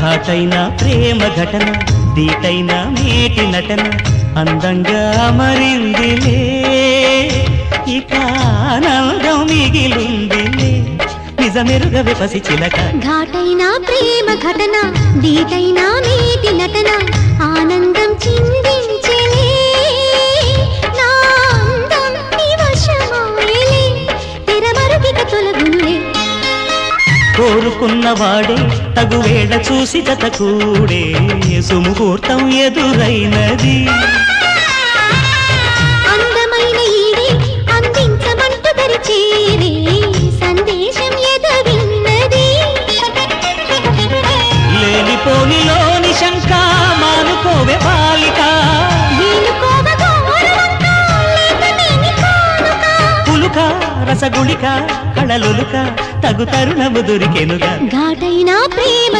ఘాటైన ప్రేమ ఘటన దీటైన మేటి నటన అందంగా మరిందిలే ఇక ఆనందం మిగిలుందిలే. నిజమెరుగ విపసి చిలక. ఘాటైన ప్రేమ ఘటన దీటైన కోరుకున్నవాడే తగువేళ చూసి జత కూడే సుముహూర్తం ఎదురైనది. లేనిపోనిలోని శంక మానుకోవే బాలిక. పులుక రసగుళిక కళలులుక తగు తరుణము దొరికెనుగా ఘాటైన ప్రేమ